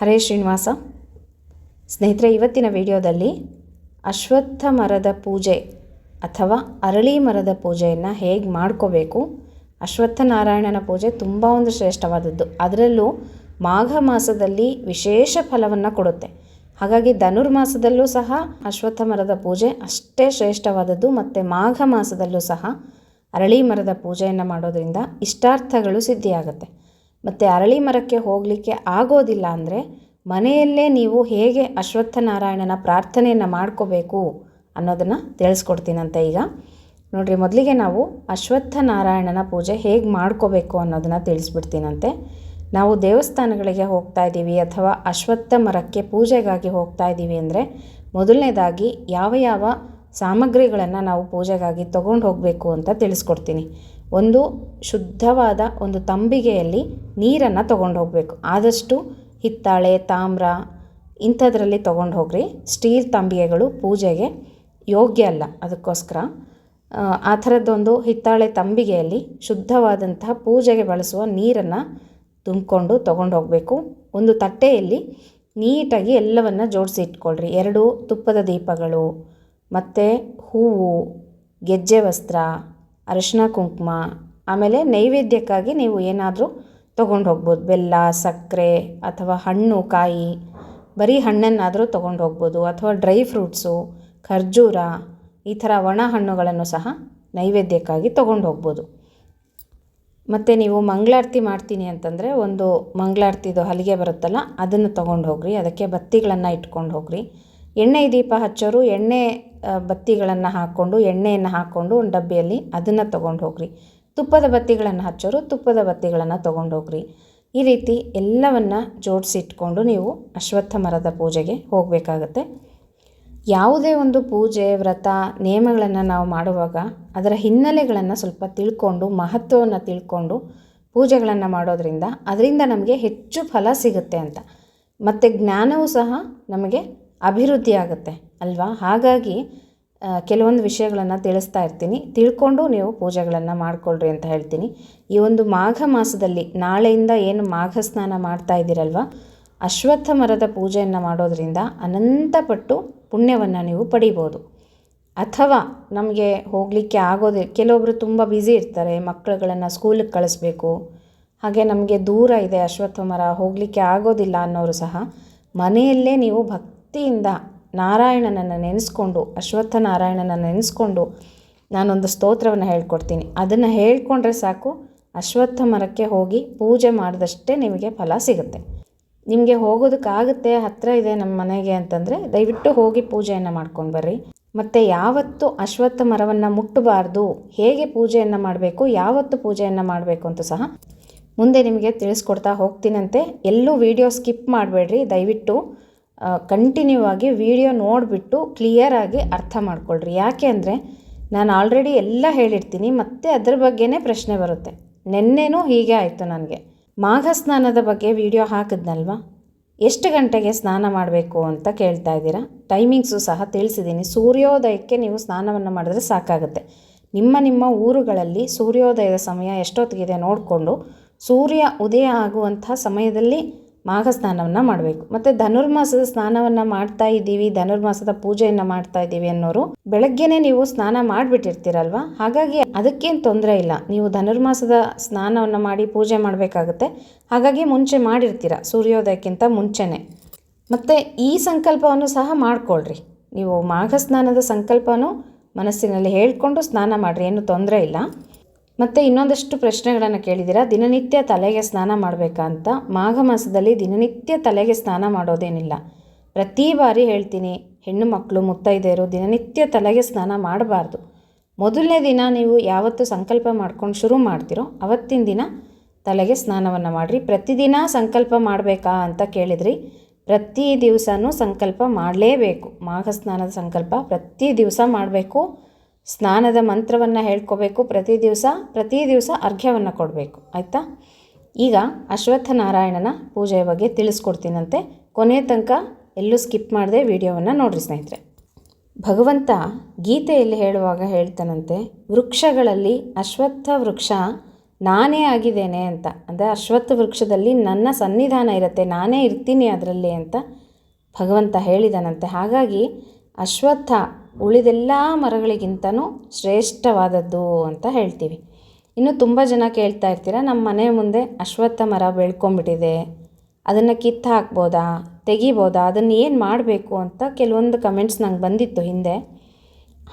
ಹರೇ ಶ್ರೀನಿವಾಸ. ಸ್ನೇಹಿತರೆ, ಇವತ್ತಿನ ವಿಡಿಯೋದಲ್ಲಿ ಅಶ್ವತ್ಥ ಮರದ ಪೂಜೆ ಅಥವಾ ಅರಳಿ ಮರದ ಪೂಜೆಯನ್ನು ಹೇಗೆ ಮಾಡ್ಕೋಬೇಕು? ಅಶ್ವತ್ಥ ನಾರಾಯಣನ ಪೂಜೆ ತುಂಬ ಒಂದು ಶ್ರೇಷ್ಠವಾದದ್ದು. ಅದರಲ್ಲೂ ಮಾಘ ಮಾಸದಲ್ಲಿ ವಿಶೇಷ ಫಲವನ್ನು ಕೊಡುತ್ತೆ. ಹಾಗಾಗಿ ಧನುರ್ಮಾಸದಲ್ಲೂ ಸಹ ಅಶ್ವತ್ಥ ಮರದ ಪೂಜೆ ಅಷ್ಟೇ ಶ್ರೇಷ್ಠವಾದದ್ದು. ಮತ್ತು ಮಾಘ ಮಾಸದಲ್ಲೂ ಸಹ ಅರಳಿ ಮರದ ಪೂಜೆಯನ್ನು ಮಾಡೋದರಿಂದ ಇಷ್ಟಾರ್ಥಗಳು ಸಿದ್ಧಿಯಾಗುತ್ತೆ. ಮತ್ತು ಅರಳಿ ಮರಕ್ಕೆ ಹೋಗಲಿಕ್ಕೆ ಆಗೋದಿಲ್ಲ ಅಂದರೆ ಮನೆಯಲ್ಲೇ ನೀವು ಹೇಗೆ ಅಶ್ವತ್ಥ ನಾರಾಯಣನ ಪ್ರಾರ್ಥನೆಯನ್ನು ಮಾಡ್ಕೋಬೇಕು ಅನ್ನೋದನ್ನು ತಿಳಿಸ್ಕೊಡ್ತೀನಂತೆ ಈಗ. ನೋಡಿರಿ, ಮೊದಲಿಗೆ ನಾವು ಅಶ್ವತ್ಥ ನಾರಾಯಣನ ಪೂಜೆ ಹೇಗೆ ಮಾಡ್ಕೋಬೇಕು ಅನ್ನೋದನ್ನು ತಿಳಿಸ್ಬಿಡ್ತೀನಂತೆ. ನಾವು ದೇವಸ್ಥಾನಗಳಿಗೆ ಹೋಗ್ತಾ ಇದ್ದೀವಿ ಅಥವಾ ಅಶ್ವತ್ಥ ಮರಕ್ಕೆ ಪೂಜೆಗಾಗಿ ಹೋಗ್ತಾ ಇದ್ದೀವಿ ಅಂದರೆ ಮೊದಲನೇದಾಗಿ ಯಾವ ಯಾವ ಸಾಮಗ್ರಿಗಳನ್ನು ನಾವು ಪೂಜೆಗಾಗಿ ತೊಗೊಂಡು ಹೋಗಬೇಕು ಅಂತ ತಿಳಿಸ್ಕೊಡ್ತೀನಿ. ಒಂದು ಶುದ್ಧವಾದ ಒಂದು ತಂಬಿಗೆಯಲ್ಲಿ ನೀರನ್ನು ತೊಗೊಂಡು ಹೋಗಬೇಕು ಆದಷ್ಟು ಹಿತ್ತಾಳೆ, ತಾಮ್ರ ಇಂಥದ್ರಲ್ಲಿ ತೊಗೊಂಡು ಹೋಗ್ರಿ ಸ್ಟೀಲ್ ತಂಬಿಗೆಗಳು ಪೂಜೆಗೆ ಯೋಗ್ಯ ಅಲ್ಲ ಅದಕ್ಕೋಸ್ಕರ. ಆ ಥರದ್ದೊಂದು ಹಿತ್ತಾಳೆ ತಂಬಿಗೆಯಲ್ಲಿ ಶುದ್ಧವಾದಂತಹ ಪೂಜೆಗೆ ಬಳಸುವ ನೀರನ್ನು ತುಂಬಿಕೊಂಡು ತೊಗೊಂಡು ಹೋಗಬೇಕು ಒಂದು ತಟ್ಟೆಯಲ್ಲಿ ನೀಟಾಗಿ ಎಲ್ಲವನ್ನು ಜೋಡಿಸಿ ಇಟ್ಕೊಳ್ರಿ. ಎರಡು ತುಪ್ಪದ ದೀಪಗಳು, ಮತ್ತು ಹೂವು, ಗೆಜ್ಜೆ ವಸ್ತ್ರ ಅರಿಶಿನ ಕುಂಕುಮ, ಆಮೇಲೆ ನೈವೇದ್ಯಕ್ಕಾಗಿ ನೀವು ಏನಾದರೂ ತೊಗೊಂಡು ಹೋಗ್ಬೋದು. ಬೆಲ್ಲ, ಸಕ್ಕರೆ ಅಥವಾ ಹಣ್ಣು, ಕಾಯಿ, ಬರೀ ಹಣ್ಣನ್ನಾದರೂ ತೊಗೊಂಡು ಹೋಗ್ಬೋದು. ಅಥವಾ ಡ್ರೈ ಫ್ರೂಟ್ಸು, ಖರ್ಜೂರ, ಈ ಥರ ಒಣ ಹಣ್ಣುಗಳನ್ನು ಸಹ ನೈವೇದ್ಯಕ್ಕಾಗಿ ತೊಗೊಂಡು ಹೋಗ್ಬೋದು. ಮತ್ತು ನೀವು ಮಂಗಳಾರತಿ ಮಾಡ್ತೀನಿ ಅಂತಂದರೆ ಒಂದು ಮಂಗಳಾರತಿದು ಹಲಿಗೆ ಬರುತ್ತಲ್ಲ, ಅದನ್ನು ತೊಗೊಂಡು ಹೋಗ್ರಿ. ಅದಕ್ಕೆ ಬತ್ತಿಗಳನ್ನು ಇಟ್ಕೊಂಡು ಹೋಗ್ರಿ. ಎಣ್ಣೆ ದೀಪ ಹಚ್ಚೋರು ಎಣ್ಣೆ ಬತ್ತಿಗಳನ್ನು ಹಾಕ್ಕೊಂಡು, ಎಣ್ಣೆಯನ್ನು ಹಾಕ್ಕೊಂಡು ಒಂದು ಡಬ್ಬಿಯಲ್ಲಿ ಅದನ್ನು ತೊಗೊಂಡು ಹೋಗ್ರಿ. ತುಪ್ಪದ ಬತ್ತಿಗಳನ್ನು ಹಚ್ಚೋರು ತುಪ್ಪದ ಬತ್ತಿಗಳನ್ನು ತೊಗೊಂಡು ಹೋಗ್ರಿ. ಈ ರೀತಿ ಎಲ್ಲವನ್ನು ಜೋಡಿಸಿಟ್ಕೊಂಡು ನೀವು ಅಶ್ವತ್ಥ ಮರದ ಪೂಜೆಗೆ ಹೋಗಬೇಕಾಗತ್ತೆ. ಯಾವುದೇ ಒಂದು ಪೂಜೆ, ವ್ರತ, ನಿಯಮಗಳನ್ನು ನಾವು ಮಾಡುವಾಗ ಅದರ ಹಿನ್ನೆಲೆಗಳನ್ನು ಸ್ವಲ್ಪ ತಿಳ್ಕೊಂಡು, ಮಹತ್ವವನ್ನು ತಿಳ್ಕೊಂಡು ಪೂಜೆಗಳನ್ನು ಮಾಡೋದರಿಂದ ಅದರಿಂದ ನಮಗೆ ಹೆಚ್ಚು ಫಲ ಸಿಗುತ್ತೆ ಅಂತ. ಮತ್ತು ಜ್ಞಾನವೂ ಸಹ ನಮಗೆ ಅಭಿವೃದ್ಧಿ ಆಗುತ್ತೆ, ಅಲ್ವಾ? ಹಾಗಾಗಿ ಕೆಲವೊಂದು ವಿಷಯಗಳನ್ನು ತಿಳಿಸ್ತಾ ಇರ್ತೀನಿ. ತಿಳ್ಕೊಂಡು ನೀವು ಪೂಜೆಗಳನ್ನು ಮಾಡಿಕೊಳ್ಳ್ರಿ ಅಂತ ಹೇಳ್ತೀನಿ. ಈ ಒಂದು ಮಾಘ ಮಾಸದಲ್ಲಿ ನಾಳೆಯಿಂದ ಏನು ಮಾಘ ಸ್ನಾನ ಮಾಡ್ತಾ ಇದ್ದೀರಲ್ವ? ಅಶ್ವತ್ಥ ಮರದ ಪೂಜೆಯನ್ನು ಮಾಡೋದರಿಂದ ಅನಂತಪಟ್ಟು ಪುಣ್ಯವನ್ನು ನೀವು ಪಡಿಬೋದು. ಅಥವಾ ನಮಗೆ ಹೋಗಲಿಕ್ಕೆ ಆಗೋದಿಲ್ಲ ಕೆಲವೊಬ್ಬರು ತುಂಬ ಬ್ಯುಸಿ ಇರ್ತಾರೆ ಮಕ್ಕಳುಗಳನ್ನು ಸ್ಕೂಲಿಗೆ ಕಳಿಸ್ಬೇಕು. ಹಾಗೆ ನಮಗೆ ದೂರ ಇದೆ ಅಶ್ವತ್ಥ ಮರ, ಹೋಗಲಿಕ್ಕೆ ಆಗೋದಿಲ್ಲ ಅನ್ನೋರು ಸಹ ಮನೆಯಲ್ಲೇ ನೀವು ಭಕ್ತಿಯಿಂದ ನಾರಾಯಣನನ್ನು ನೆನೆಸ್ಕೊಂಡು ಅಶ್ವತ್ಥ ನಾರಾಯಣನ ನೆನೆಸ್ಕೊಂಡು ನಾನೊಂದು ಸ್ತೋತ್ರವನ್ನು ಹೇಳ್ಕೊಡ್ತೀನಿ. ಅದನ್ನು ಹೇಳ್ಕೊಂಡ್ರೆ ಸಾಕು, ಅಶ್ವತ್ಥ ಮರಕ್ಕೆ ಹೋಗಿ ಪೂಜೆ ಮಾಡಿದಷ್ಟೇ ನಿಮಗೆ ಫಲ ಸಿಗುತ್ತೆ. ನಿಮಗೆ ಹೋಗೋದಕ್ಕಾಗುತ್ತೆ ಹತ್ತಿರ ಇದೆ ನಮ್ಮ ಮನೆಗೆ ಅಂತಂದರೆ ದಯವಿಟ್ಟು ಹೋಗಿ ಪೂಜೆಯನ್ನು ಮಾಡ್ಕೊಂಡು ಬರ್ರಿ. ಮತ್ತು ಯಾವತ್ತು ಅಶ್ವತ್ಥ ಮರವನ್ನು ಮುಟ್ಟಬಾರ್ದು. ಹೇಗೆ ಪೂಜೆಯನ್ನು ಮಾಡಬೇಕು, ಯಾವತ್ತು ಪೂಜೆಯನ್ನು ಮಾಡಬೇಕು ಅಂತ ಸಹ ಮುಂದೆ ನಿಮಗೆ ತಿಳಿಸ್ಕೊಡ್ತಾ ಹೋಗ್ತೀನಂತೆ. ಎಲ್ಲೂ ವಿಡಿಯೋ ಸ್ಕಿಪ್ ಮಾಡಬೇಡ್ರಿ. ದಯವಿಟ್ಟು ಕಂಟಿನ್ಯೂ ಆಗಿ ವಿಡಿಯೋ ನೋಡಿಬಿಟ್ಟು ಕ್ಲಿಯರಾಗಿ ಅರ್ಥ ಮಾಡ್ಕೊಳ್ರಿ. ಯಾಕೆ ಅಂದರೆ ನಾನು ಆಲ್ರೆಡಿ ಎಲ್ಲ ಹೇಳಿರ್ತೀನಿ, ಮತ್ತೆ ಅದ್ರ ಬಗ್ಗೆನೇ ಪ್ರಶ್ನೆ ಬರುತ್ತೆ. ನಿನ್ನೆನೂ ಹೀಗೆ ಆಯಿತು ನನಗೆ. ಮಾಘ ಸ್ನಾನದ ಬಗ್ಗೆ ವಿಡಿಯೋ ಹಾಕಿದ್ನಲ್ವ? ಎಷ್ಟು ಗಂಟೆಗೆ ಸ್ನಾನ ಮಾಡಬೇಕು ಅಂತ ಕೇಳ್ತಾ ಇದ್ದೀರಾ? ಟೈಮಿಂಗ್ಸು ಸಹ ತಿಳಿಸಿದ್ದೀನಿ ಸೂರ್ಯೋದಯಕ್ಕೆ ನೀವು ಸ್ನಾನವನ್ನು ಮಾಡಿದ್ರೆ ಸಾಕಾಗುತ್ತೆ. ನಿಮ್ಮ ನಿಮ್ಮ ಊರುಗಳಲ್ಲಿ ಸೂರ್ಯೋದಯದ ಸಮಯ ಎಷ್ಟೊತ್ತಿಗಿದೆ ನೋಡಿಕೊಂಡು ಸೂರ್ಯ ಉದಯ ಆಗುವಂಥ ಸಮಯದಲ್ಲಿ ಮಾಘ ಸ್ನಾನವನ್ನು ಮಾಡಬೇಕು. ಮತ್ತು ಧನುರ್ಮಾಸದ ಸ್ನಾನವನ್ನು ಮಾಡ್ತಾ ಇದ್ದೀವಿ, ಧನುರ್ಮಾಸದ ಪೂಜೆಯನ್ನು ಮಾಡ್ತಾ ಇದ್ದೀವಿ ಅನ್ನೋರು, ಬೆಳಗ್ಗೆನೇ ನೀವು ಸ್ನಾನ ಮಾಡಿಬಿಟ್ಟಿರ್ತೀರಲ್ವ? ಹಾಗಾಗಿ ಅದಕ್ಕೇನು ತೊಂದರೆ ಇಲ್ಲ. ನೀವು ಧನುರ್ಮಾಸದ ಸ್ನಾನವನ್ನು ಮಾಡಿ ಪೂಜೆ ಮಾಡಬೇಕಾಗುತ್ತೆ. ಹಾಗಾಗಿ ಮುಂಚೆ ಮಾಡಿರ್ತೀರ, ಸೂರ್ಯೋದಯಕ್ಕಿಂತ ಮುಂಚೆನೆ. ಮತ್ತು ಈ ಸಂಕಲ್ಪವನ್ನು ಸಹ ಮಾಡ್ಕೊಳ್ರಿ. ನೀವು ಮಾಘ ಸ್ನಾನದ ಸಂಕಲ್ಪನೂ ಮನಸ್ಸಿನಲ್ಲಿ ಹೇಳಿಕೊಂಡು ಸ್ನಾನ ಮಾಡಿರಿ, ಏನು ತೊಂದರೆ ಇಲ್ಲ. ಮತ್ತು ಇನ್ನೊಂದಷ್ಟು ಪ್ರಶ್ನೆಗಳನ್ನು ಕೇಳಿದ್ದೀರಾ? ದಿನನಿತ್ಯ ತಲೆಗೆ ಸ್ನಾನ ಮಾಡಬೇಕಾ ಅಂತ ಮಾಘ ಮಾಸದಲ್ಲಿ ದಿನನಿತ್ಯ ತಲೆಗೆ ಸ್ನಾನ ಮಾಡೋದೇನಿಲ್ಲ. ಪ್ರತಿ ಬಾರಿ ಹೇಳ್ತೀನಿ, ಹೆಣ್ಣು ಮಕ್ಕಳು ಮುತ್ತೈದೆಯರು ದಿನನಿತ್ಯ ತಲೆಗೆ ಸ್ನಾನ ಮಾಡಬಾರ್ದು. ಮೊದಲನೇ ದಿನ ನೀವು ಯಾವತ್ತು ಸಂಕಲ್ಪ ಮಾಡ್ಕೊಂಡು ಶುರು ಮಾಡ್ತೀರೋ, ಅವತ್ತಿನ ದಿನ ತಲೆಗೆ ಸ್ನಾನವನ್ನು ಮಾಡಿರಿ. ಪ್ರತಿದಿನ ಸಂಕಲ್ಪ ಮಾಡಬೇಕಾ ಅಂತ ಕೇಳಿದ್ರಿ, ಪ್ರತಿ ದಿವಸನೂ ಸಂಕಲ್ಪ ಮಾಡಲೇಬೇಕು. ಮಾಘ ಸ್ನಾನದ ಸಂಕಲ್ಪ ಪ್ರತಿ ದಿವಸ ಮಾಡಬೇಕು. ಸ್ನಾನದ ಮಂತ್ರವನ್ನು ಹೇಳ್ಕೋಬೇಕು, ಪ್ರತಿ ದಿವಸ ಪ್ರತಿ ದಿವಸ ಅರ್ಘ್ಯವನ್ನು ಕೊಡಬೇಕು. ಆಯಿತಾ? ಈಗ ಅಶ್ವತ್ಥ ನಾರಾಯಣನ ಪೂಜೆಯ ಬಗ್ಗೆ ತಿಳಿಸ್ಕೊಡ್ತೀನಂತೆ. ಕೊನೆಯ ತನಕ ಎಲ್ಲೂ ಸ್ಕಿಪ್ ಮಾಡದೆ ವಿಡಿಯೋವನ್ನು ನೋಡ್ರಿ ಸ್ನೇಹಿತರೆ. ಭಗವಂತ ಗೀತೆಯಲ್ಲಿ ಹೇಳುವಾಗ ಹೇಳ್ತಾನಂತೆ, ವೃಕ್ಷಗಳಲ್ಲಿ ಅಶ್ವತ್ಥ ವೃಕ್ಷ ನಾನೇ ಆಗಿದ್ದೇನೆ ಅಂತ. ಅಂದರೆ ಅಶ್ವತ್ಥ ವೃಕ್ಷದಲ್ಲಿ ನನ್ನ ಸನ್ನಿಧಾನ ಇರುತ್ತೆ, ನಾನೇ ಇರ್ತೀನಿ ಅದರಲ್ಲಿ ಅಂತ ಭಗವಂತ ಹೇಳಿದನಂತೆ. ಹಾಗಾಗಿ ಅಶ್ವತ್ಥ ಉಳಿದೆಲ್ಲ ಮರಗಳಿಗಿಂತನೂ ಶ್ರೇಷ್ಠವಾದದ್ದು ಅಂತ ಹೇಳ್ತೀವಿ. ಇನ್ನು ತುಂಬ ಜನ ಕೇಳ್ತಾ ಇರ್ತೀರ, ನಮ್ಮ ಮನೆ ಮುಂದೆ ಅಶ್ವತ್ಥ ಮರ ಬೆಳ್ಕೊಂಬಿಟ್ಟಿದೆ ಅದನ್ನು ಕಿತ್ತು ಹಾಕ್ಬೋದಾ? ತೆಗಿಬೋದಾ? ಅದನ್ನು ಏನು ಮಾಡಬೇಕು? ಅಂತ ಕೆಲವೊಂದು ಕಮೆಂಟ್ಸ್ ನಂಗೆ ಬಂದಿತ್ತು ಹಿಂದೆ.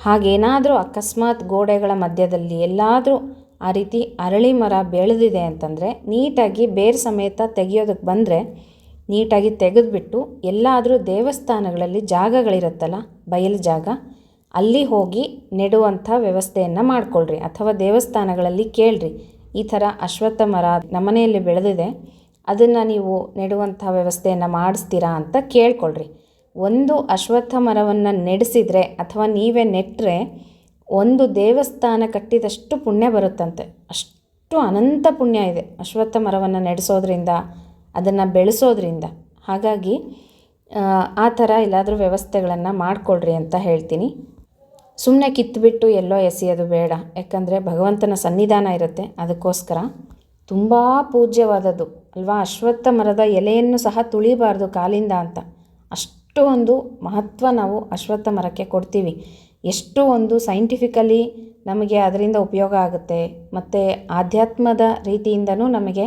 ಹಾಗೇನಾದರೂ ಅಕಸ್ಮಾತ್ ಗೋಡೆಗಳ ಮಧ್ಯದಲ್ಲಿ ಎಲ್ಲಾದರೂ ಆ ರೀತಿ ಅರಳಿ ಮರ ಬೆಳೆದಿದೆ ಅಂತಂದರೆ, ನೀಟಾಗಿ ಬೇರೆ ಸಮೇತ ತೆಗಿಯೋದಕ್ಕೆ ಬಂದರೆ ನೀಟಾಗಿ ತೆಗೆದುಬಿಟ್ಟು ಎಲ್ಲಾದರೂ ದೇವಸ್ಥಾನಗಳಲ್ಲಿ ಜಾಗಗಳಿರುತ್ತಲ್ಲ, ಬಯಲು ಜಾಗ, ಅಲ್ಲಿ ಹೋಗಿ ನೆಡುವಂಥ ವ್ಯವಸ್ಥೆಯನ್ನು ಮಾಡಿಕೊಳ್ರಿ ಅಥವಾ ದೇವಸ್ಥಾನಗಳಲ್ಲಿ ಕೇಳ್ರಿ. ಈ ಥರ ಅಶ್ವತ್ಥ ಮರ ನಮ್ಮನೆಯಲ್ಲಿ ಬೆಳೆದಿದೆ. ಅದನ್ನು ನೀವು ನೆಡುವಂಥ ವ್ಯವಸ್ಥೆಯನ್ನು ಮಾಡಿಸ್ತೀರಾ ಅಂತ ಕೇಳ್ಕೊಳ್ರಿ. ಒಂದು ಅಶ್ವತ್ಥ ಮರವನ್ನು ನೆಡೆಸಿದರೆ ಅಥವಾ ನೀವೇ ನೆಟ್ಟರೆ ಒಂದು ದೇವಸ್ಥಾನ ಕಟ್ಟಿದಷ್ಟು ಪುಣ್ಯ ಬರುತ್ತಂತೆ. ಅಷ್ಟು ಅನಂತ ಪುಣ್ಯ ಇದೆ ಅಶ್ವತ್ಥ ಮರವನ್ನು ನೆಡೆಸೋದ್ರಿಂದ. ಅದನ್ನು ಬೆಳೆಸೋದ್ರಿಂದ. ಹಾಗಾಗಿ, ಆ ಥರ ಎಲ್ಲಾದರೂ ವ್ಯವಸ್ಥೆಗಳನ್ನು ಮಾಡಿಕೊಳ್ರಿ ಅಂತ ಹೇಳ್ತೀನಿ. ಸುಮ್ಮನೆ ಕಿತ್ತುಬಿಟ್ಟು ಎಲ್ಲೋ ಎಸೆಯೋದು ಬೇಡ. ಯಾಕಂದರೆ ಭಗವಂತನ ಸನ್ನಿಧಾನ ಇರುತ್ತೆ. ಅದಕ್ಕೋಸ್ಕರ ತುಂಬ ಪೂಜ್ಯವಾದದ್ದು. ಅಲ್ವಾ? ಅಶ್ವತ್ಥ ಮರದ ಎಲೆಯನ್ನು ಸಹ ತುಳಿಬಾರ್ದು ಕಾಲಿಂದ ಅಂತ. ಅಷ್ಟು ಒಂದು ಮಹತ್ವ ನಾವು ಅಶ್ವತ್ಥ ಮರಕ್ಕೆ ಕೊಡ್ತೀವಿ. ಎಷ್ಟು ಒಂದು ಸೈಂಟಿಫಿಕಲಿ ನಮಗೆ ಅದರಿಂದ ಉಪಯೋಗ ಆಗುತ್ತೆ. ಮತ್ತು ಆಧ್ಯಾತ್ಮದ ರೀತಿಯಿಂದನೂ ನಮಗೆ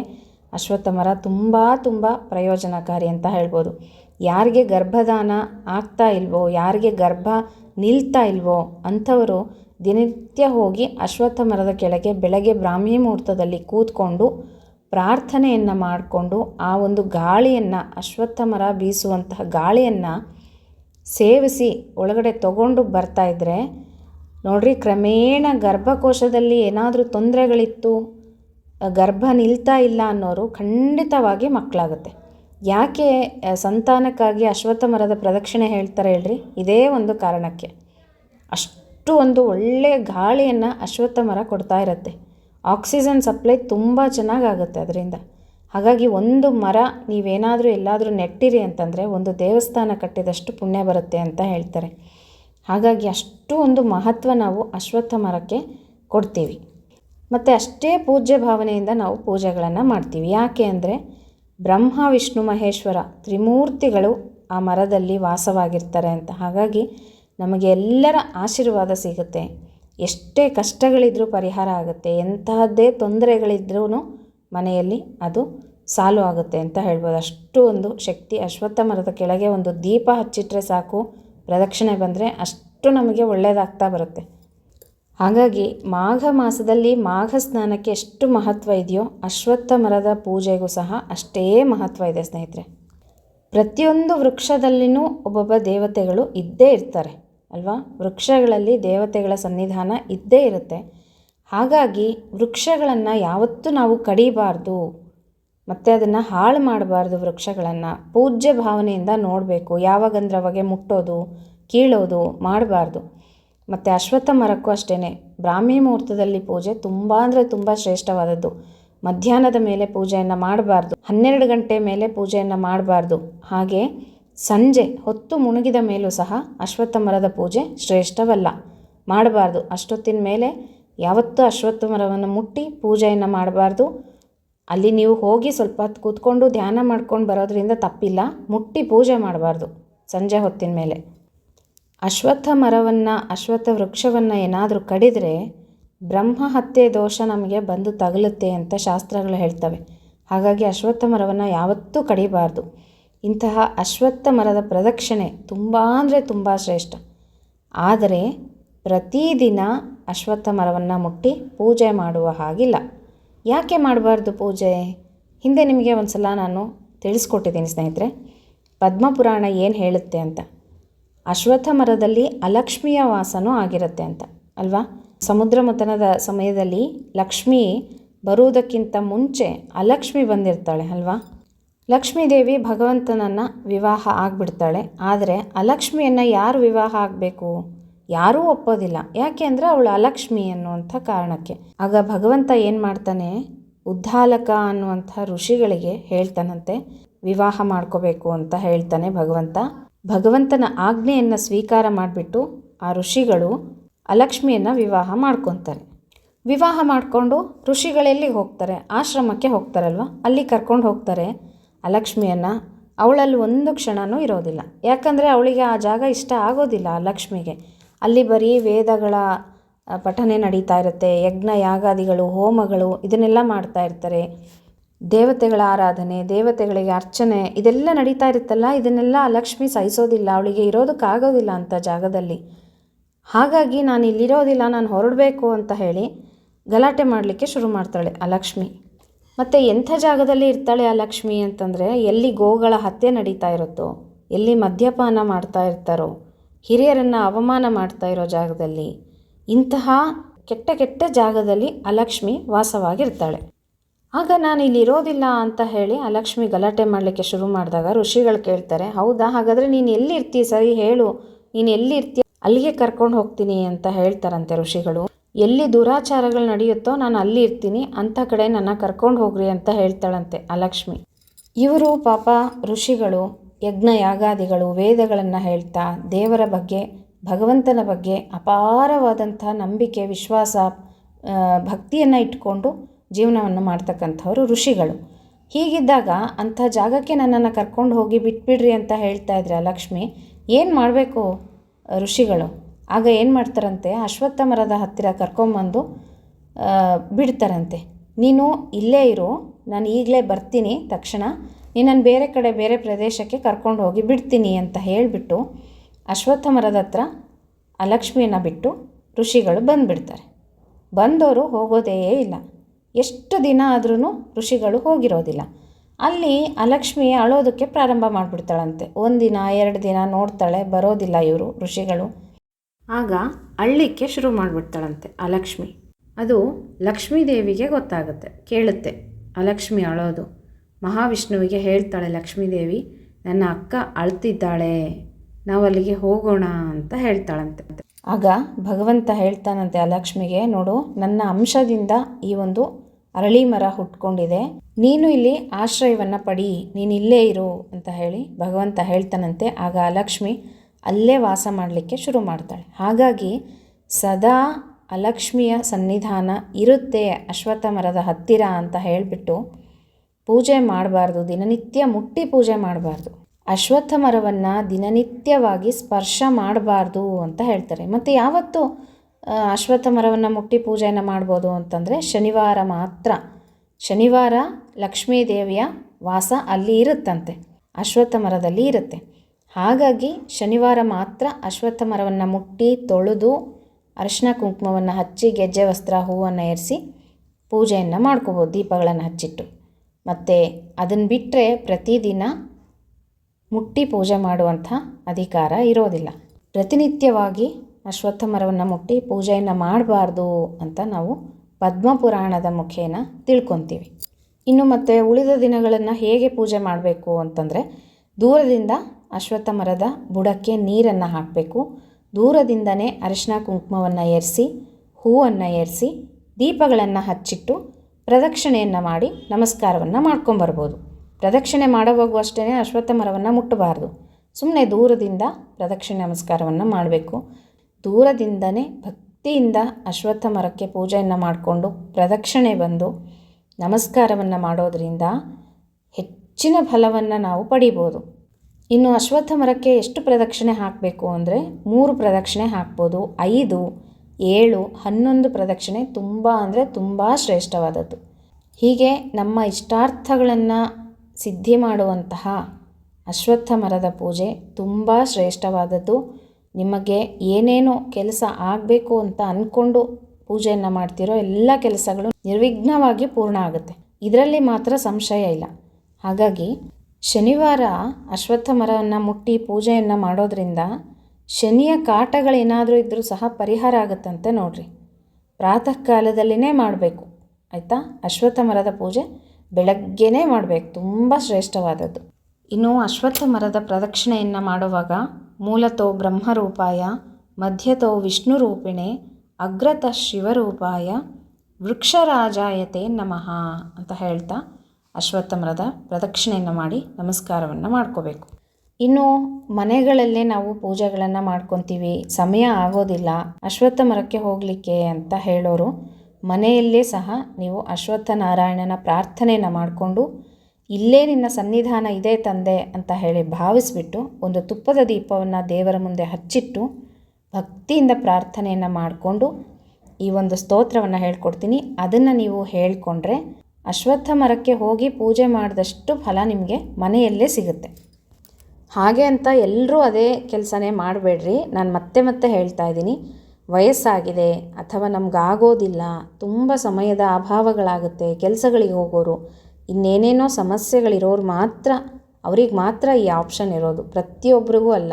ಅಶ್ವತ್ಥ ಮರ ತುಂಬ ತುಂಬ ಪ್ರಯೋಜನಕಾರಿ ಅಂತ ಹೇಳ್ಬೋದು. ಯಾರಿಗೆ ಗರ್ಭದಾನ ಆಗ್ತಾ ಇಲ್ವೋ, ಯಾರಿಗೆ ಗರ್ಭ ನಿಲ್ತಾ ಇಲ್ವೋ ಅಂಥವರು ದಿನನಿತ್ಯ ಹೋಗಿ ಅಶ್ವತ್ಥ ಮರದ ಕೆಳಗೆ ಬೆಳಗ್ಗೆ ಬ್ರಾಹ್ಮಿ ಮುಹೂರ್ತದಲ್ಲಿ ಕೂತ್ಕೊಂಡು ಪ್ರಾರ್ಥನೆಯನ್ನು ಮಾಡಿಕೊಂಡು ಆ ಒಂದು ಗಾಳಿಯನ್ನು, ಅಶ್ವತ್ಥ ಮರ ಬೀಸುವಂತಹ ಗಾಳಿಯನ್ನು ಸೇವಿಸಿ ಒಳಗಡೆ ತಗೊಂಡು ಬರ್ತಾಯಿದ್ರೆ ನೋಡ್ರಿ, ಕ್ರಮೇಣ ಗರ್ಭಕೋಶದಲ್ಲಿ ಏನಾದರೂ ತೊಂದರೆಗಳಿತ್ತು ಗರ್ಭ ನಿಲ್ತಾ ಇಲ್ಲ ಅನ್ನೋರು ಖಂಡಿತವಾಗಿ ಮಕ್ಕಳಾಗುತ್ತೆ. ಯಾಕೆ ಸಂತಾನಕ್ಕಾಗಿ ಅಶ್ವತ್ಥ ಮರದ ಪ್ರದಕ್ಷಿಣೆ ಹೇಳ್ತಾರೆ ಹೇಳ್ರಿ? ಇದೇ ಒಂದು ಕಾರಣಕ್ಕೆ. ಅಷ್ಟು ಒಂದು ಒಳ್ಳೆಯ ಗಾಳಿಯನ್ನು ಅಶ್ವತ್ಥ ಮರ ಕೊಡ್ತಾ ಇರುತ್ತೆ. ಆಕ್ಸಿಜನ್ ಸಪ್ಲೈ ತುಂಬ ಚೆನ್ನಾಗಾಗುತ್ತೆ ಅದರಿಂದ. ಹಾಗಾಗಿ ಒಂದು ಮರ ನೀವೇನಾದರೂ ಎಲ್ಲಾದರೂ ನೆಟ್ಟಿರಿ ಅಂತಂದರೆ ಒಂದು ದೇವಸ್ಥಾನ ಕಟ್ಟಿದಷ್ಟು ಪುಣ್ಯ ಬರುತ್ತೆ ಅಂತ ಹೇಳ್ತಾರೆ. ಹಾಗಾಗಿ ಅಷ್ಟು ಒಂದು ಮಹತ್ವ ನಾವು ಅಶ್ವತ್ಥ ಮರಕ್ಕೆ ಕೊಡ್ತೀವಿ. ಮತ್ತು ಅಷ್ಟೇ ಪೂಜ್ಯ ಭಾವನೆಯಿಂದ ನಾವು ಪೂಜೆಗಳನ್ನು ಮಾಡ್ತೀವಿ. ಯಾಕೆ ಅಂದರೆ ಬ್ರಹ್ಮ, ವಿಷ್ಣು, ಮಹೇಶ್ವರ ತ್ರಿಮೂರ್ತಿಗಳು ಆ ಮರದಲ್ಲಿ ವಾಸವಾಗಿರ್ತಾರೆ ಅಂತ. ಹಾಗಾಗಿ ನಮಗೆ ಎಲ್ಲರ ಆಶೀರ್ವಾದ ಸಿಗುತ್ತೆ. ಎಷ್ಟೇ ಕಷ್ಟಗಳಿದ್ರೂ ಪರಿಹಾರ ಆಗುತ್ತೆ. ಎಂತಹದ್ದೇ ತೊಂದರೆಗಳಿದ್ರೂ ಮನೆಯಲ್ಲಿ ಅದು ಸಾಲು ಆಗುತ್ತೆ ಅಂತ ಹೇಳ್ಬೋದು. ಅಷ್ಟು ಒಂದು ಶಕ್ತಿ ಅಶ್ವತ್ಥ ಮರದ ಕೆಳಗೆ ಒಂದು ದೀಪ ಹಚ್ಚಿಟ್ರೆ ಸಾಕು. ಪ್ರದಕ್ಷಿಣೆ ಬಂದರೆ ಅಷ್ಟು ನಮಗೆ ಒಳ್ಳೆಯದಾಗ್ತಾ ಬರುತ್ತೆ. ಹಾಗಾಗಿ ಮಾಘ ಮಾಸದಲ್ಲಿ ಮಾಘ ಸ್ನಾನಕ್ಕೆ ಎಷ್ಟು ಮಹತ್ವ ಇದೆಯೋ ಅಶ್ವತ್ಥ ಮರದ ಪೂಜೆಗೂ ಸಹ ಅಷ್ಟೇ ಮಹತ್ವ ಇದೆ ಸ್ನೇಹಿತರೆ. ಪ್ರತಿಯೊಂದು ವೃಕ್ಷದಲ್ಲಿನೂ ಒಬ್ಬೊಬ್ಬ ದೇವತೆಗಳು ಇದ್ದೇ ಇರ್ತಾರೆ ಅಲ್ವಾ? ವೃಕ್ಷಗಳಲ್ಲಿ ದೇವತೆಗಳ ಸನ್ನಿಧಾನ ಇದ್ದೇ ಇರುತ್ತೆ. ಹಾಗಾಗಿ ವೃಕ್ಷಗಳನ್ನು ಯಾವತ್ತೂ ನಾವು ಕಡಿಬಾರ್ದು, ಮತ್ತು ಅದನ್ನು ಹಾಳು ಮಾಡಬಾರ್ದು ವೃಕ್ಷಗಳನ್ನು. ಪೂಜ್ಯ ಭಾವನೆಯಿಂದ ನೋಡಬೇಕು, ಯಾವಾಗಂದ್ರೆ ಅವಾಗೆ ಮುಟ್ಟೋದು, ಕೀಳೋದು, ಮಾಡಬಾರ್ದು. ಮತ್ತು ಅಶ್ವತ್ಥ ಮರಕ್ಕೂ ಅಷ್ಟೇ ಬ್ರಾಹ್ಮಿ ಮುಹೂರ್ತದಲ್ಲಿ ಪೂಜೆ ತುಂಬ ಅಂದರೆ ತುಂಬ ಶ್ರೇಷ್ಠವಾದದ್ದು. ಮಧ್ಯಾಹ್ನದ ಮೇಲೆ ಪೂಜೆಯನ್ನು ಮಾಡಬಾರ್ದು. ಹನ್ನೆರಡು ಗಂಟೆ ಮೇಲೆ ಪೂಜೆಯನ್ನು ಮಾಡಬಾರ್ದು. ಹಾಗೆ ಸಂಜೆ ಹೊತ್ತು ಮುಣುಗಿದ ಮೇಲೂ ಸಹ ಅಶ್ವತ್ಥ ಮರದ ಪೂಜೆ ಶ್ರೇಷ್ಠವಲ್ಲ. ಮಾಡಬಾರ್ದು. ಅಷ್ಟೊತ್ತಿನ ಮೇಲೆ ಯಾವತ್ತೂ ಅಶ್ವತ್ಥ ಮರವನ್ನು ಮುಟ್ಟಿ ಪೂಜೆಯನ್ನು ಮಾಡಬಾರ್ದು. ಅಲ್ಲಿ ನೀವು ಹೋಗಿ ಸ್ವಲ್ಪ ಹೊತ್ತು ಕೂತ್ಕೊಂಡು ಧ್ಯಾನ ಮಾಡ್ಕೊಂಡು ಬರೋದ್ರಿಂದ ತಪ್ಪಿಲ್ಲ. ಮುಟ್ಟಿ ಪೂಜೆ ಮಾಡಬಾರ್ದು ಸಂಜೆ ಹೊತ್ತಿನ ಮೇಲೆ. ಅಶ್ವತ್ಥ ಮರವನ್ನು ಅಶ್ವತ್ಥ ವೃಕ್ಷವನ್ನು ಏನಾದರೂ ಕಡಿದರೆ ಬ್ರಹ್ಮ ಹತ್ಯೆ ದೋಷ ನಮಗೆ ಬಂದು ತಗಲುತ್ತೆ ಅಂತ ಶಾಸ್ತ್ರಗಳು ಹೇಳ್ತವೆ. ಹಾಗಾಗಿ ಅಶ್ವತ್ಥ ಮರವನ್ನು ಯಾವತ್ತೂ ಕಡಿಬಾರ್ದು. ಇಂತಹ ಅಶ್ವತ್ಥ ಮರದ ಪ್ರದಕ್ಷಿಣೆ ತುಂಬ ಅಂದರೆ ತುಂಬ ಶ್ರೇಷ್ಠ. ಆದರೆ ಪ್ರತಿದಿನ ಅಶ್ವತ್ಥ ಮರವನ್ನು ಮುಟ್ಟಿ ಪೂಜೆ ಮಾಡುವ ಹಾಗಿಲ್ಲ. ಯಾಕೆ ಮಾಡಬಾರ್ದು ಪೂಜೆ? ಹಿಂದೆ ನಿಮಗೆ ಒಂದು ಸಲ ನಾನು ತಿಳಿಸ್ಕೊಟ್ಟಿದ್ದೀನಿ ಸ್ನೇಹಿತರೆ. ಪದ್ಮಪುರಾಣ ಏನು ಹೇಳುತ್ತೆ ಅಂತ. ಅಶ್ವತ್ಥ ಮರದಲ್ಲಿ ಅಲಕ್ಷ್ಮಿಯ ವಾಸನೂ ಆಗಿರುತ್ತೆ ಅಂತ, ಅಲ್ವಾ? ಸಮುದ್ರ ಮಥನದ ಸಮಯದಲ್ಲಿ ಲಕ್ಷ್ಮಿ ಬರುವುದಕ್ಕಿಂತ ಮುಂಚೆ ಅಲಕ್ಷ್ಮಿ ಬಂದಿರ್ತಾಳೆ, ಅಲ್ವಾ? ಲಕ್ಷ್ಮೀದೇವಿ ಭಗವಂತನನ್ನು ವಿವಾಹ ಆಗಿಬಿಡ್ತಾಳೆ, ಆದರೆ ಅಲಕ್ಷ್ಮಿಯನ್ನು ಯಾರು ವಿವಾಹ ಆಗಬೇಕು? ಯಾರೂ ಒಪ್ಪೋದಿಲ್ಲ. ಯಾಕೆ ಅಂದರೆ ಅವಳು ಅಲಕ್ಷ್ಮಿ ಅನ್ನುವಂಥ ಕಾರಣಕ್ಕೆ. ಆಗ ಭಗವಂತ ಏನು ಮಾಡ್ತಾನೆ? ಉದ್ದಾಲಕ ಅನ್ನುವಂಥ ಋಷಿಗಳಿಗೆ ಹೇಳ್ತಾನಂತೆ, ವಿವಾಹ ಮಾಡ್ಕೋಬೇಕು ಅಂತ ಹೇಳ್ತಾನೆ ಭಗವಂತ. ಭಗವಂತನ ಆಜ್ಞೆಯನ್ನು ಸ್ವೀಕಾರ ಮಾಡಿಬಿಟ್ಟು ಆ ಋಷಿಗಳು ಅಲಕ್ಷ್ಮಿಯನ್ನು ವಿವಾಹ ಮಾಡ್ಕೊತಾರೆ. ವಿವಾಹ ಮಾಡಿಕೊಂಡು ಋಷಿಗಳೆಲ್ಲಿ ಹೋಗ್ತಾರೆ? ಆಶ್ರಮಕ್ಕೆ ಹೋಗ್ತಾರಲ್ವ? ಅಲ್ಲಿ ಕರ್ಕೊಂಡು ಹೋಗ್ತಾರೆ ಅಲಕ್ಷ್ಮಿಯನ್ನು. ಅವಳಲ್ಲಿ ಒಂದು ಕ್ಷಣವೂ ಇರೋದಿಲ್ಲ. ಯಾಕಂದರೆ ಅವಳಿಗೆ ಆ ಜಾಗ ಇಷ್ಟ ಆಗೋದಿಲ್ಲ ಲಕ್ಷ್ಮಿಗೆ ಅಲ್ಲಿ ಬರೀ ವೇದಗಳ ಪಠನೆ ನಡೀತಾ ಇರುತ್ತೆ. ಯಜ್ಞ, ಯಾಗಾದಿಗಳು, ಹೋಮಗಳು ಇದನ್ನೆಲ್ಲ ಮಾಡ್ತಾ ಇರ್ತಾರೆ. ದೇವತೆಗಳ ಆರಾಧನೆ, ದೇವತೆಗಳಿಗೆ ಅರ್ಚನೆ, ಇದೆಲ್ಲ ನಡೀತಾ ಇರುತ್ತಲ್ಲ? ಇದನ್ನೆಲ್ಲ ಲಕ್ಷ್ಮಿ ಸಹಿಸೋದಿಲ್ಲ, ಅವಳಿಗೆ ಇರೋದಕ್ಕಾಗೋದಿಲ್ಲ ಅಂತ ಜಾಗದಲ್ಲಿ. ಹಾಗಾಗಿ ನಾನು ಇಲ್ಲಿರೋದಿಲ್ಲ, ನಾನು ಹೊರಡಬೇಕು ಅಂತ ಹೇಳಿ ಗಲಾಟೆ ಮಾಡಲಿಕ್ಕೆ ಶುರು ಮಾಡ್ತಾಳೆ ಆ ಲಕ್ಷ್ಮಿ. ಮತ್ತು ಎಂಥ ಜಾಗದಲ್ಲಿ ಇರ್ತಾಳೆ ಆ ಲಕ್ಷ್ಮಿ ಅಂತಂದರೆ, ಎಲ್ಲಿ ಗೋಗಳ ಹತ್ಯೆ ನಡೀತಾ ಇರುತ್ತೋ, ಎಲ್ಲಿ ಮದ್ಯಪಾನ ಮಾಡ್ತಾ ಇರ್ತಾರೋ, ಹಿರಿಯರನ್ನು ಅವಮಾನ ಮಾಡ್ತಾ ಇರೋ ಜಾಗದಲ್ಲಿ ಇಂತಹ ಕೆಟ್ಟ ಕೆಟ್ಟ ಜಾಗದಲ್ಲಿ ಅಲಕ್ಷ್ಮಿ ವಾಸವಾಗಿರ್ತಾಳೆ. ಆಗ ನಾನು ಇಲ್ಲಿ ಇರೋದಿಲ್ಲ ಅಂತ ಹೇಳಿ ಆ ಲಕ್ಷ್ಮಿ ಗಲಾಟೆ ಮಾಡಲಿಕ್ಕೆ ಶುರು ಮಾಡಿದಾಗ ಋಷಿಗಳು ಕೇಳ್ತಾರೆ, ಹೌದಾ? ಹಾಗಾದರೆ ನೀನು ಎಲ್ಲಿ ಇರ್ತೀಯ ಸರಿ ಹೇಳು. ನೀನು ಎಲ್ಲಿರ್ತೀಯ ಅಲ್ಲಿಗೆ ಕರ್ಕೊಂಡು ಹೋಗ್ತೀನಿ ಅಂತ ಹೇಳ್ತಾರಂತೆ ಋಷಿಗಳು. ಎಲ್ಲಿ ದುರಾಚಾರಗಳು ನಡೆಯುತ್ತೋ ನಾನು ಅಲ್ಲಿ ಇರ್ತೀನಿ ಅಂಥ ಕಡೆ ನನ್ನ ಕರ್ಕೊಂಡು ಹೋಗ್ರಿ ಅಂತ ಹೇಳ್ತಾಳಂತೆ ಆ ಲಕ್ಷ್ಮಿ. ಇವರು ಪಾಪ ಋಷಿಗಳು ಯಜ್ಞ ಯಾಗಾದಿಗಳು ವೇದಗಳನ್ನು ಹೇಳ್ತಾ ದೇವರ ಬಗ್ಗೆ, ಭಗವಂತನ ಬಗ್ಗೆ ಅಪಾರವಾದಂಥ ನಂಬಿಕೆ, ವಿಶ್ವಾಸ ಭಕ್ತಿಯನ್ನು ಇಟ್ಕೊಂಡು ಜೀವನವನ್ನು ಮಾಡ್ತಕ್ಕಂಥವರು ಋಷಿಗಳು. ಹೀಗಿದ್ದಾಗ ಅಂಥ ಜಾಗಕ್ಕೆ ನನ್ನನ್ನು ಕರ್ಕೊಂಡು ಹೋಗಿ ಬಿಟ್ಬಿಡ್ರಿ ಅಂತ ಹೇಳ್ತಾ ಇದ್ರೆ ಲಕ್ಷ್ಮಿ? ಏನು ಮಾಡಬೇಕು ಋಷಿಗಳು? ಆಗ ಏನು ಮಾಡ್ತಾರಂತೆ? ಅಶ್ವತ್ಥ ಮರದ ಹತ್ತಿರ ಕರ್ಕೊಂಬಂದು ಬಿಡ್ತಾರಂತೆ. ನೀನು ಇಲ್ಲೇ ಇರು, ನಾನು ಈಗಲೇ ಬರ್ತೀನಿ, ತಕ್ಷಣ ನಿನ್ನನ್ನು ಬೇರೆ ಕಡೆ, ಬೇರೆ ಪ್ರದೇಶಕ್ಕೆ ಕರ್ಕೊಂಡು ಹೋಗಿ ಬಿಡ್ತೀನಿ ಅಂತ ಹೇಳಿಬಿಟ್ಟು ಅಶ್ವತ್ಥ ಮರದ ಹತ್ರ ಆ ಲಕ್ಷ್ಮಿಯನ್ನು ಬಿಟ್ಟು ಋಷಿಗಳು ಬಂದುಬಿಡ್ತಾರೆ. ಬಂದವರು ಹೋಗೋದೇ ಇಲ್ಲ. ಎಷ್ಟು ದಿನ ಆದ್ರೂ ಋಷಿಗಳು ಹೋಗಿರೋದಿಲ್ಲ. ಅಲ್ಲಿ ಅಲಕ್ಷ್ಮಿ ಅಳೋದಕ್ಕೆ ಪ್ರಾರಂಭ ಮಾಡಿಬಿಡ್ತಾಳಂತೆ. ಒಂದಿನ, ಎರಡು ದಿನ ನೋಡ್ತಾಳೆ, ಬರೋದಿಲ್ಲ ಇವರು ಋಷಿಗಳು. ಆಗ ಅಳ್ಳಿಕ್ಕೆ ಶುರು ಮಾಡಿಬಿಡ್ತಾಳಂತೆ ಅಲಕ್ಷ್ಮಿ. ಅದು ಲಕ್ಷ್ಮೀ ದೇವಿಗೆ ಗೊತ್ತಾಗುತ್ತೆ, ಕೇಳುತ್ತೆ, ಅಲಕ್ಷ್ಮಿ ಅಳೋದು. ಮಹಾವಿಷ್ಣುವಿಗೆ ಹೇಳ್ತಾಳೆ ಲಕ್ಷ್ಮೀದೇವಿ ನನ್ನ ಅಕ್ಕ ಅಳ್ತಿದ್ದಾಳೆ ನಾವು ಅಲ್ಲಿಗೆ ಹೋಗೋಣ ಅಂತ ಹೇಳ್ತಾಳಂತೆ. ಆಗ ಭಗವಂತ ಹೇಳ್ತಾನಂತೆ ಆ ಲಕ್ಷ್ಮಿಗೆ ನೋಡು, ನನ್ನ ಅಂಶದಿಂದ ಈ ಒಂದು ಅರಳಿ ಮರ ಹುಟ್ಕೊಂಡಿದೆ. ನೀನು ಇಲ್ಲಿ ಆಶ್ರಯವನ್ನು ಪಡಿ, ನೀನು ಇಲ್ಲೇ ಇರು ಅಂತ ಹೇಳಿ ಭಗವಂತ ಹೇಳ್ತಾನಂತೆ. ಆಗ ಅಲಕ್ಷ್ಮಿ ಲಕ್ಷ್ಮಿ ಅಲ್ಲೇ ವಾಸ ಮಾಡಲಿಕ್ಕೆ ಶುರು ಮಾಡ್ತಾಳೆ. ಹಾಗಾಗಿ ಸದಾ ಅಲಕ್ಷ್ಮಿಯ ಸನ್ನಿಧಾನ ಇರುತ್ತೆ ಅಶ್ವತ್ಥ ಮರದ ಹತ್ತಿರ ಅಂತ ಹೇಳಿಬಿಟ್ಟು ಪೂಜೆ ಮಾಡಬಾರ್ದು, ದಿನನಿತ್ಯ ಮುಟ್ಟಿ ಪೂಜೆ ಮಾಡಬಾರ್ದು. ಅಶ್ವತ್ಥ ಮರವನ್ನು ದಿನನಿತ್ಯವಾಗಿ ಸ್ಪರ್ಶ ಮಾಡಬಾರ್ದು ಅಂತ ಹೇಳ್ತಾರೆ. ಮತ್ತು ಯಾವತ್ತು ಅಶ್ವತ್ಥ ಮರವನ್ನು ಮುಟ್ಟಿ ಪೂಜೆಯನ್ನು ಮಾಡ್ಬೋದು ಅಂತಂದರೆ ಶನಿವಾರ ಮಾತ್ರ. ಶನಿವಾರ ಲಕ್ಷ್ಮೀ ದೇವಿಯ ವಾಸ ಅಲ್ಲಿ ಇರುತ್ತಂತೆ. ಅಶ್ವತ್ಥ ಮರದಲ್ಲಿ ಇರುತ್ತೆ. ಹಾಗಾಗಿ ಶನಿವಾರ ಮಾತ್ರ ಅಶ್ವತ್ಥ ಮರವನ್ನು ಮುಟ್ಟಿ ತೊಳೆದು ಅರಿಶಿನ ಕುಂಕುಮವನ್ನು ಹಚ್ಚಿ ಗೆಜ್ಜೆ, ವಸ್ತ್ರ, ಹೂವನ್ನು ಏರಿಸಿ ಪೂಜೆಯನ್ನು ಮಾಡ್ಕೋಬೋದು, ದೀಪಗಳನ್ನು ಹಚ್ಚಿಟ್ಟು. ಮತ್ತು ಅದನ್ನು ಬಿಟ್ಟರೆ ಪ್ರತಿದಿನ ಮುಟ್ಟಿ ಪೂಜೆ ಮಾಡುವಂಥ ಅಧಿಕಾರ ಇರೋದಿಲ್ಲ. ಪ್ರತಿನಿತ್ಯವಾಗಿ ಅಶ್ವತ್ಥ ಮರವನ್ನು ಮುಟ್ಟಿ ಪೂಜೆಯನ್ನು ಮಾಡಬಾರ್ದು ಅಂತ ನಾವು ಪದ್ಮಪುರಾಣದ ಮುಖೇನ ತಿಳ್ಕೊತೀವಿ. ಇನ್ನು ಮತ್ತೆ ಉಳಿದ ದಿನಗಳನ್ನು ಹೇಗೆ ಪೂಜೆ ಮಾಡಬೇಕು ಅಂತಂದರೆ ದೂರದಿಂದ ಅಶ್ವತ್ಥ ಮರದ ಬುಡಕ್ಕೆ ನೀರನ್ನು ಹಾಕಬೇಕು. ದೂರದಿಂದನೇ ಅರಿಶಿನ ಕುಂಕುಮವನ್ನು ಏರಿಸಿ, ಹೂವನ್ನು ಏರಿಸಿ, ದೀಪಗಳನ್ನು ಹಚ್ಚಿಟ್ಟು ಪ್ರದಕ್ಷಿಣೆಯನ್ನು ಮಾಡಿ ನಮಸ್ಕಾರವನ್ನು ಮಾಡ್ಕೊಂಬರ್ಬೋದು. ಪ್ರದಕ್ಷಿಣೆ ಮಾಡೋವಾಗೂ ಅಷ್ಟೇ ಅಶ್ವತ್ಥ ಮರವನ್ನು ಮುಟ್ಟಬಾರ್ದು. ಸುಮ್ಮನೆ ದೂರದಿಂದ ಪ್ರದಕ್ಷಿಣೆ ನಮಸ್ಕಾರವನ್ನು ಮಾಡಬೇಕು. ದೂರದಿಂದನೇ ಭಕ್ತಿಯಿಂದ ಅಶ್ವತ್ಥ ಮರಕ್ಕೆ ಪೂಜೆಯನ್ನು ಮಾಡಿಕೊಂಡು ಪ್ರದಕ್ಷಿಣೆ ಬಂದು ನಮಸ್ಕಾರವನ್ನು ಮಾಡೋದರಿಂದ ಹೆಚ್ಚಿನ ಫಲವನ್ನು ನಾವು ಪಡಿಬೋದು. ಇನ್ನು ಅಶ್ವತ್ಥ ಮರಕ್ಕೆ ಎಷ್ಟು ಪ್ರದಕ್ಷಿಣೆ ಹಾಕಬೇಕು ಅಂದರೆ ಮೂರು ಪ್ರದಕ್ಷಿಣೆ ಹಾಕ್ಬೋದು. ಐದು, ಏಳು, ಹನ್ನೊಂದು ಪ್ರದಕ್ಷಿಣೆ ತುಂಬ ಅಂದರೆ ತುಂಬ ಶ್ರೇಷ್ಠವಾದದ್ದು. ಹೀಗೆ ನಮ್ಮ ಇಷ್ಟಾರ್ಥಗಳನ್ನು ಸಿದ್ಧಿ ಮಾಡುವಂತಹ ಅಶ್ವತ್ಥ ಮರದ ಪೂಜೆ ತುಂಬ ಶ್ರೇಷ್ಠವಾದದ್ದು. ನಿಮಗೆ ಏನೇನು ಕೆಲಸ ಆಗಬೇಕು ಅಂತ ಅಂದ್ಕೊಂಡು ಪೂಜೆಯನ್ನು ಮಾಡ್ತಿರೋ ಎಲ್ಲ ಕೆಲಸಗಳು ನಿರ್ವಿಘ್ನವಾಗಿ ಪೂರ್ಣ ಆಗುತ್ತೆ. ಇದರಲ್ಲಿ ಮಾತ್ರ ಸಂಶಯ ಇಲ್ಲ. ಹಾಗಾಗಿ ಶನಿವಾರ ಅಶ್ವತ್ಥ ಮರವನ್ನು ಮುಟ್ಟಿ ಪೂಜೆಯನ್ನು ಮಾಡೋದ್ರಿಂದ ಶನಿಯ ಕಾಟಗಳೇನಾದರೂ ಇದ್ದರೂ ಸಹ ಪರಿಹಾರ ಆಗುತ್ತಂತೆ ನೋಡ್ರಿ. ಪ್ರಾತಃ ಕಾಲದಲ್ಲಿನೇ ಮಾಡಬೇಕು. ಆಯಿತಾ? ಅಶ್ವತ್ಥ ಮರದ ಪೂಜೆ ಬೆಳಗ್ಗೆನೇ ಮಾಡಬೇಕು. ತುಂಬ ಶ್ರೇಷ್ಠವಾದದ್ದು. ಇನ್ನು ಅಶ್ವತ್ಥ ಮರದ ಪ್ರದಕ್ಷಿಣೆಯನ್ನು ಮಾಡುವಾಗ ಮೂಲತೋ ಬ್ರಹ್ಮರೂಪಾಯ, ಮಧ್ಯತೋ ವಿಷ್ಣುರೂಪಿಣೆ, ಅಗ್ರತಃ ಶಿವರೂಪಾಯ, ವೃಕ್ಷರಾಜಾಯತೆ ನಮಃ ಅಂತ ಹೇಳ್ತಾ ಅಶ್ವತ್ಥಮರದ ಪ್ರದಕ್ಷಿಣೆಯನ್ನು ಮಾಡಿ ನಮಸ್ಕಾರವನ್ನು ಮಾಡ್ಕೋಬೇಕು. ಇನ್ನು ಮನೆಗಳಲ್ಲೇ ನಾವು ಪೂಜೆಗಳನ್ನು ಮಾಡ್ಕೊತೀವಿ. ಸಮಯ ಆಗೋದಿಲ್ಲ. ಅಶ್ವತ್ಥ ಮರಕ್ಕೆ ಹೋಗಲಿಕ್ಕೆ ಅಂತ ಹೇಳೋರು ಮನೆಯಲ್ಲೇ ಸಹ ನೀವು ಅಶ್ವತ್ಥ ನಾರಾಯಣನ ಪ್ರಾರ್ಥನೆಯನ್ನು ಮಾಡಿಕೊಂಡು ಇಲ್ಲೇ ನಿನ್ನ ಸನ್ನಿಧಾನ ಇದೆ ತಂದೆ ಅಂತ ಹೇಳಿ ಭಾವಿಸ್ಬಿಟ್ಟು ಒಂದು ತುಪ್ಪದ ದೀಪವನ್ನು ದೇವರ ಮುಂದೆ ಹಚ್ಚಿಟ್ಟು ಭಕ್ತಿಯಿಂದ ಪ್ರಾರ್ಥನೆಯನ್ನು ಮಾಡಿಕೊಂಡು ಈ ಒಂದು ಸ್ತೋತ್ರವನ್ನು ಹೇಳ್ಕೊಡ್ತೀನಿ. ಅದನ್ನು ನೀವು ಹೇಳಿಕೊಂಡ್ರೆ ಅಶ್ವತ್ಥ ಮರಕ್ಕೆ ಹೋಗಿ ಪೂಜೆ ಮಾಡಿದಷ್ಟು ಫಲ ನಿಮಗೆ ಮನೆಯಲ್ಲೇ ಸಿಗುತ್ತೆ. ಹಾಗೆ ಅಂತ ಎಲ್ಲರೂ ಅದೇ ಕೆಲಸನೇ ಮಾಡಬೇಡ್ರಿ. ನಾನು ಮತ್ತೆ ಮತ್ತೆ ಹೇಳ್ತಾ ಇದ್ದೀನಿ. ವಯಸ್ಸಾಗಿದೆ, ಅಥವಾ ನಮಗಾಗೋದಿಲ್ಲ, ತುಂಬ ಸಮಯದ ಅಭಾವಗಳಾಗುತ್ತೆ, ಕೆಲಸಗಳಿಗೆ ಹೋಗೋರು ಇನ್ನೇನೇನೋ ಸಮಸ್ಯೆಗಳಿರೋರು ಮಾತ್ರ, ಅವ್ರಿಗೆ ಮಾತ್ರ ಈ ಆಪ್ಷನ್ ಇರೋದು. ಪ್ರತಿಯೊಬ್ಬರಿಗೂ ಅಲ್ಲ.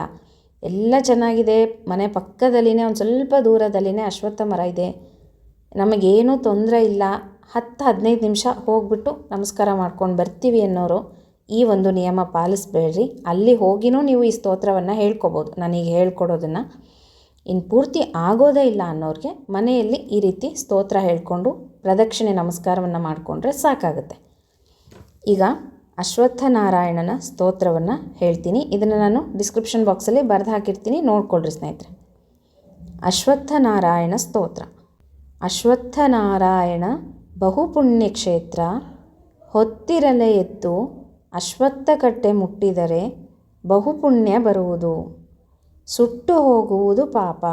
ಎಲ್ಲ ಚೆನ್ನಾಗಿದೆ. ಮನೆ ಪಕ್ಕದಲ್ಲಿನೇ, ಒಂದು ಸ್ವಲ್ಪ ದೂರದಲ್ಲಿನೇ ಅಶ್ವತ್ಥ ಮರ ಇದೆ. ನಮಗೇನೂ ತೊಂದರೆ ಇಲ್ಲ. ಹತ್ತು ಹದಿನೈದು ನಿಮಿಷ ಹೋಗ್ಬಿಟ್ಟು ನಮಸ್ಕಾರ ಮಾಡ್ಕೊಂಡು ಬರ್ತೀವಿ ಅನ್ನೋರು ಈ ಒಂದು ನಿಯಮ ಪಾಲಿಸ್ಬೇಡ್ರಿ. ಅಲ್ಲಿ ಹೋಗಿನೂ ನೀವು ಈ ಸ್ತೋತ್ರವನ್ನು ಹೇಳ್ಕೊಬೋದು. ನನಗೆ ಹೇಳ್ಕೊಡೋದನ್ನು. ಇನ್ನು ಪೂರ್ತಿ ಆಗೋದೇ ಇಲ್ಲ ಅನ್ನೋರಿಗೆ ಮನೆಯಲ್ಲಿ ಈ ರೀತಿ ಸ್ತೋತ್ರ ಹೇಳ್ಕೊಂಡು ಪ್ರದಕ್ಷಿಣೆ ನಮಸ್ಕಾರವನ್ನು ಮಾಡಿಕೊಂಡ್ರೆ ಸಾಕಾಗುತ್ತೆ. ಈಗ ಅಶ್ವತ್ಥ ನಾರಾಯಣನ ಸ್ತೋತ್ರವನ್ನು ಹೇಳ್ತೀನಿ. ಇದನ್ನು ನಾನು ಡಿಸ್ಕ್ರಿಪ್ಷನ್ ಬಾಕ್ಸಲ್ಲಿ ಬರೆದು ಹಾಕಿರ್ತೀನಿ. ನೋಡ್ಕೊಳ್ರಿ ಸ್ನೇಹಿತರೆ. ಅಶ್ವತ್ಥ ನಾರಾಯಣ ಸ್ತೋತ್ರ. ಅಶ್ವತ್ಥ ನಾರಾಯಣ ಬಹುಪುಣ್ಯಕ್ಷೇತ್ರ, ಹೊತ್ತಿರಲೆ ಎತ್ತು, ಅಶ್ವತ್ಥ ಕಟ್ಟೆ ಮುಟ್ಟಿದರೆ ಬಹುಪುಣ್ಯ ಬರುವುದು. ಸುಟ್ಟು ಹೋಗುವುದು ಪಾಪ,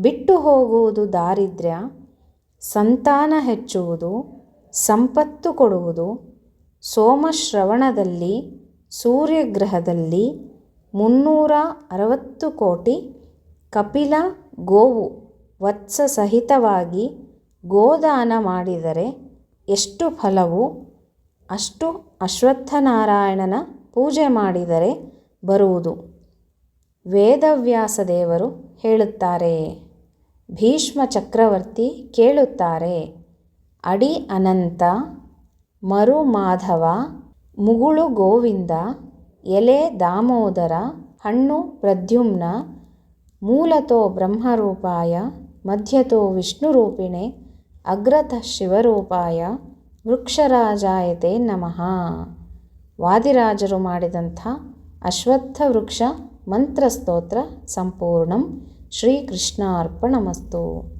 ಬಿಟ್ಟು ಹೋಗುವುದು ದಾರಿದ್ರ್ಯ, ಸಂತಾನ ಹೆಚ್ಚುವುದು, ಸಂಪತ್ತು ಕೊಡುವುದು ಸೋಮಶ್ರವಣದಲ್ಲಿ, ಸೂರ್ಯಗ್ರಹದಲ್ಲಿ ಮುನ್ನೂರ ಅರವತ್ತು ಕೋಟಿ ಕಪಿಲ ಗೋವು ವತ್ಸ ಸಹಿತವಾಗಿ ಗೋದಾನ ಮಾಡಿದರೆ ಎಷ್ಟು ಫಲವು? ಅಷ್ಟು ಅಶ್ವತ್ಥನಾರಾಯಣನ ಪೂಜೆ ಮಾಡಿದರೆ ಬರುವುದು ವೇದವ್ಯಾಸ ದೇವರು ಹೇಳುತ್ತಾರೆ. ಭೀಷ್ಮ ಚಕ್ರವರ್ತಿ ಕೇಳುತ್ತಾರೆ, ಅಡಿ ಅನಂತ ಮರು ಮಾಧವ, ಮುಗುಳು ಗೋವಿಂದ, ಎಲೆ ದಾಮೋದರ, ಹಣ್ಣು ಪ್ರದ್ಯುಮ್ನ, ಮೂಲತೋ ಬ್ರಹ್ಮರೂಪಾಯ, ಮಧ್ಯತೋ ವಿಷ್ಣುರೂಪಿಣೆ, ಅಗ್ರತಃ ಶಿವರೂಪಾಯ, ವೃಕ್ಷರಾಜಾಯತೆ ನಮಃ. ವಾದಿರಾಜರು ಮಾಡಿದಂಥ ಅಶ್ವತ್ಥ ವೃಕ್ಷ ಮಂತ್ರಸ್ತೋತ್ರ ಸಂಪೂರ್ಣಂ ಶ್ರೀಕೃಷ್ಣಾರ್ಪಣಮಸ್ತು.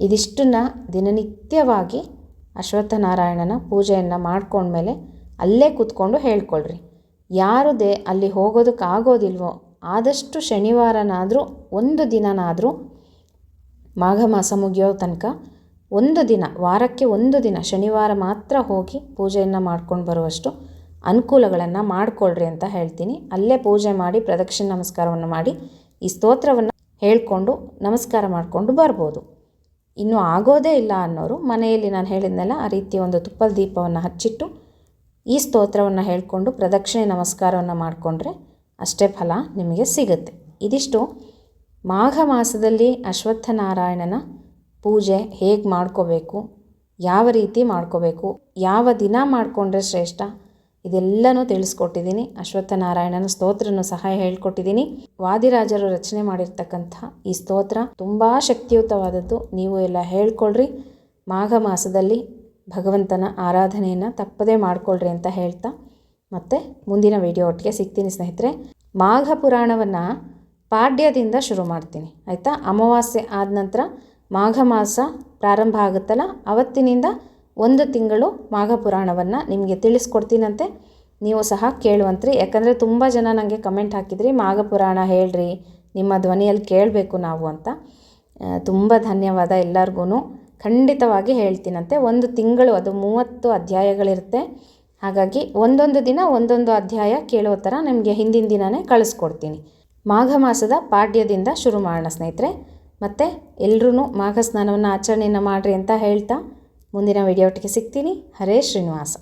ಇದಿಷ್ಟನ್ನ ದಿನನಿತ್ಯವಾಗಿ ಅಶ್ವತ್ಥನಾರಾಯಣನ ಪೂಜೆಯನ್ನು ಮಾಡ್ಕೊಂಡ್ಮೇಲೆ ಅಲ್ಲೇ ಕೂತ್ಕೊಂಡು ಹೇಳ್ಕೊಳ್ರಿ. ಯಾರು ದೇ, ಅಲ್ಲಿ ಹೋಗೋದಕ್ಕಾಗೋದಿಲ್ವೋ, ಆದಷ್ಟು ಶನಿವಾರನಾದರೂ, ಒಂದು ದಿನನಾದರೂ, ಮಾಘ ಮಾಸ ಮುಗಿಯೋ ತನಕ ಒಂದು ದಿನ, ವಾರಕ್ಕೆ ಒಂದು ದಿನ, ಶನಿವಾರ ಮಾತ್ರ ಹೋಗಿ ಪೂಜೆಯನ್ನು ಮಾಡ್ಕೊಂಡು ಬರುವಷ್ಟು ಅನುಕೂಲಗಳನ್ನು ಮಾಡಿಕೊಳ್ರಿ ಅಂತ ಹೇಳ್ತೀನಿ. ಅಲ್ಲೇ ಪೂಜೆ ಮಾಡಿ, ಪ್ರದಕ್ಷಿಣೆ ನಮಸ್ಕಾರವನ್ನು ಮಾಡಿ, ಈ ಸ್ತೋತ್ರವನ್ನು ಹೇಳ್ಕೊಂಡು, ನಮಸ್ಕಾರ ಮಾಡಿಕೊಂಡು ಬರ್ಬೋದು. ಇನ್ನೂ ಆಗೋದೇ ಇಲ್ಲ ಅನ್ನೋರು ಮನೆಯಲ್ಲಿ ನಾನು ಹೇಳಿದ್ನಲ್ಲ, ಆ ರೀತಿ ಒಂದು ತುಪ್ಪದ ದೀಪವನ್ನು ಹಚ್ಚಿಟ್ಟು ಈ ಸ್ತೋತ್ರವನ್ನು ಹೇಳಿಕೊಂಡು ಪ್ರದಕ್ಷಿಣೆ ನಮಸ್ಕಾರವನ್ನು ಮಾಡಿಕೊಂಡ್ರೆ ಅಷ್ಟೇ ಫಲ ನಿಮಗೆ ಸಿಗುತ್ತೆ. ಇದಿಷ್ಟು ಮಾಘ ಮಾಸದಲ್ಲಿ ಅಶ್ವತ್ಥನಾರಾಯಣನ ಪೂಜೆ ಹೇಗೆ ಮಾಡ್ಕೋಬೇಕು, ಯಾವ ರೀತಿ ಮಾಡ್ಕೋಬೇಕು, ಯಾವ ದಿನ ಮಾಡಿಕೊಂಡ್ರೆ ಶ್ರೇಷ್ಠ ಇದೆಲ್ಲನೂ ತಿಳಿಸ್ಕೊಟ್ಟಿದ್ದೀನಿ. ಅಶ್ವತ್ಥನಾರಾಯಣನ ಸ್ತೋತ್ರನೂ ಸಹ ಹೇಳ್ಕೊಟ್ಟಿದ್ದೀನಿ. ವಾದಿರಾಜರು ರಚನೆ ಮಾಡಿರ್ತಕ್ಕಂಥ ಈ ಸ್ತೋತ್ರ ತುಂಬ ಶಕ್ತಿಯುತವಾದದ್ದು. ನೀವು ಎಲ್ಲ ಹೇಳ್ಕೊಳ್ರಿ. ಮಾಘ ಮಾಸದಲ್ಲಿ ಭಗವಂತನ ಆರಾಧನೆಯನ್ನು ತಪ್ಪದೇ ಮಾಡಿಕೊಳ್ರಿ ಅಂತ ಹೇಳ್ತಾ ಮತ್ತೆ ಮುಂದಿನ ವಿಡಿಯೋ ಒಟ್ಟಿಗೆ ಸಿಗ್ತೀನಿ ಸ್ನೇಹಿತರೆ. ಮಾಘ ಪುರಾಣವನ್ನು ಪಾಡ್ಯದಿಂದ ಶುರು ಮಾಡ್ತೀನಿ. ಆಯಿತಾ? ಅಮಾವಾಸ್ಯೆ ಆದ ನಂತರ ಮಾಘ ಮಾಸ ಪ್ರಾರಂಭ ಆಗುತ್ತಲ್ಲ? ಅವತ್ತಿನಿಂದ ಒಂದು ತಿಂಗಳು ಮಾಘ ಪುರಾಣವನ್ನು ನಿಮಗೆ ತಿಳಿಸ್ಕೊಡ್ತೀನಂತೆ. ನೀವು ಸಹ ಕೇಳುವಂತ್ರಿ. ಯಾಕಂದರೆ ತುಂಬ ಜನ ನನಗೆ ಕಮೆಂಟ್ ಹಾಕಿದ್ರಿ, ಮಾಘ ಪುರಾಣ ಹೇಳ್ರಿ, ನಿಮ್ಮ ಧ್ವನಿಯಲ್ಲಿ ಕೇಳಬೇಕು ನಾವು ಅಂತ. ತುಂಬ ಧನ್ಯವಾದ ಎಲ್ಲರಿಗೂ ಖಂಡಿತವಾಗಿ ಹೇಳ್ತೀನಂತೆ. ಒಂದು ತಿಂಗಳು, ಅದು ಮೂವತ್ತು ಅಧ್ಯಾಯಗಳಿರುತ್ತೆ. ಹಾಗಾಗಿ ಒಂದೊಂದು ದಿನ, ಒಂದೊಂದು ಅಧ್ಯಾಯ ಕೇಳೋ ಥರ ನಿಮಗೆ ಹಿಂದಿನ ದಿನವೇ ಕಳಿಸ್ಕೊಡ್ತೀನಿ. ಮಾಘ ಮಾಸದ ಪಾಡ್ಯದಿಂದ ಶುರು ಮಾಡೋಣ ಸ್ನೇಹಿತರೆ. ಮತ್ತು ಎಲ್ಲರೂ ಮಾಘ ಸ್ನಾನವನ್ನು ಆಚರಣೆಯನ್ನು ಮಾಡಿರಿ ಅಂತ ಹೇಳ್ತಾ ಮುಂದಿನ ವಿಡಿಯೋ ಸಿಗ್ತೀನಿ. ಹರೇ ಶ್ರೀನಿವಾಸ.